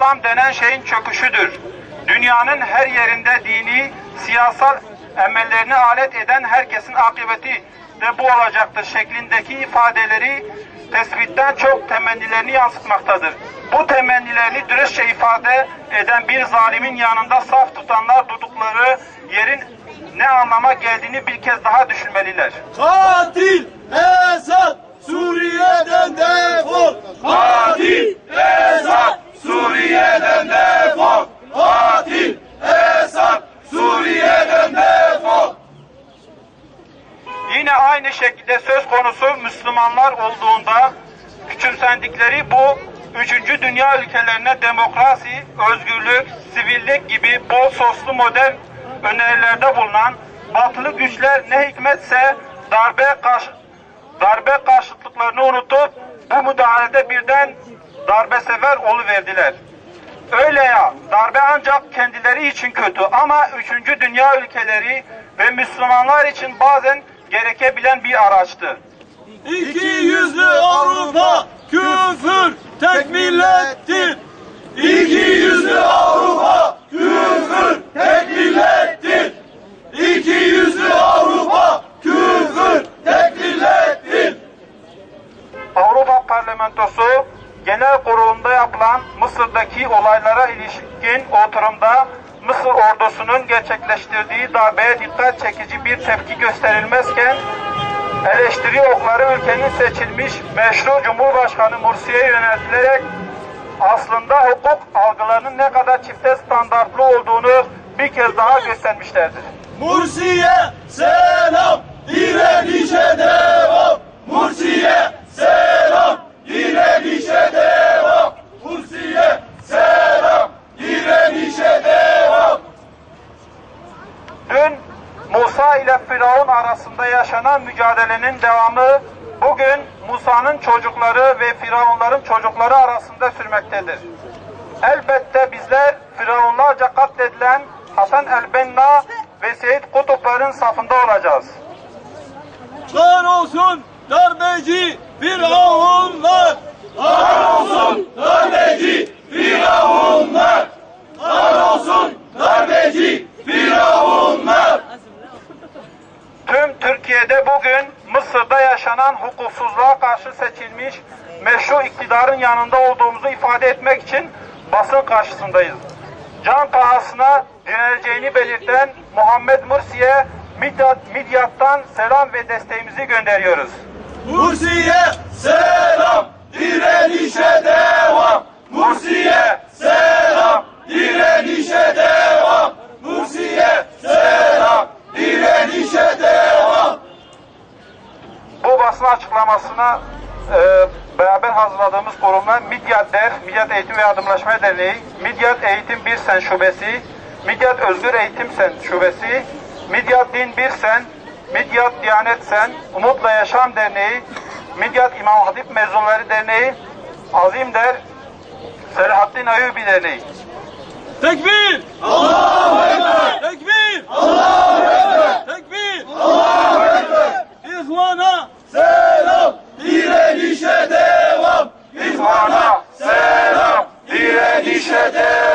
İslam denen şeyin çöküşüdür. Dünyanın her yerinde dini, siyasal emellerini alet eden herkesin akıbeti de bu olacaktır şeklindeki ifadeleri tespitten çok temennilerini yansıtmaktadır. Bu temennilerini dürüstçe ifade eden bir zalimin yanında saf tutanlar durdukları yerin ne anlama geldiğini bir kez daha düşünmeliler. Katil Esad Suriye'den defol. Katil Esad Suriye'den defol. Katil Esad Suriye'den defol. Yine aynı şekilde söz konusu Müslümanlar olduğunda küçümsendikleri bu üçüncü dünya ülkelerine demokrasi, özgürlük, sivillik gibi bol soslu model önerilerde bulunan batılı güçler ne hikmetse darbe karşı darbe karşıtlıklarını unutup bu müdahalede birden darbe sever oluverdiler. Öyle ya, darbe ancak kendileri için kötü ama üçüncü dünya ülkeleri ve Müslümanlar için bazen gerekebilen bir araçtı. İki yüzlü Avrupa küfür tek millettir. İki yüzlü Avrupa küfür tek millettir. İki yüzlü Avrupa küfür tek millettir. Avrupa Parlamentosu Genel Kurulu'nda yapılan Mısır'daki olaylara ilişkin oturumda Mısır ordusunun gerçekleştirdiği darbeye dikkat çekici bir tepki gösterilmezken eleştiri okları ülkenin seçilmiş meşru Cumhurbaşkanı Mursi'ye yöneltilerek aslında hukuk algılarının ne kadar çifte standartlı olduğunu bir kez daha göstermişlerdir. Mursiye selam, direnişe devam. Mursiye selam, direnişe devam. Mursiye selam, direnişe devam. Dün Musa ile Firavun arasında yaşanan mücadelenin devamı bugün Musa'nın çocukları ve Firavunların çocukları arasında sürmektedir. Elbette bizler Firavunlarca katledilen Hasan el-Benna ve Seyit Kutupların safında olacağız. Kar olsun darbeci firavunlar. Kar olsun darbeci firavunlar. Kar olsun darbeci firavunlar. Tüm Türkiye'de bugün Mısır'da yaşanan hukuksuzluğa karşı seçilmiş meşru iktidarın yanında olduğumuzu ifade etmek için basın karşısındayız. Can pahasına direneceğini belirten Muhammed Mursi'ye Midyat, Midyat'tan selam ve desteğimizi gönderiyoruz. Mursiye selam, direnişe devam. Mursiye selam, direnişe devam. Mursiye selam, direnişe devam. Bu basın açıklamasına e, beraber hazırladığımız kurumlar Midyat Der, Midyat Eğitim ve Yardımlaşma Derneği, Midyat Eğitim Bir Sen Şubesi, Midyat Özgür Eğitim Sen Şubesi, Midyat Din Bir Sen, Midyat Diyanet Sen, Umutla Yaşam Derneği, Midyat İmam Hatip Mezunları Derneği, Azim Der, Selahattin Ayubi Derneği. Tekbir! Allahu Ekber! Tekbir! Allahu شهداء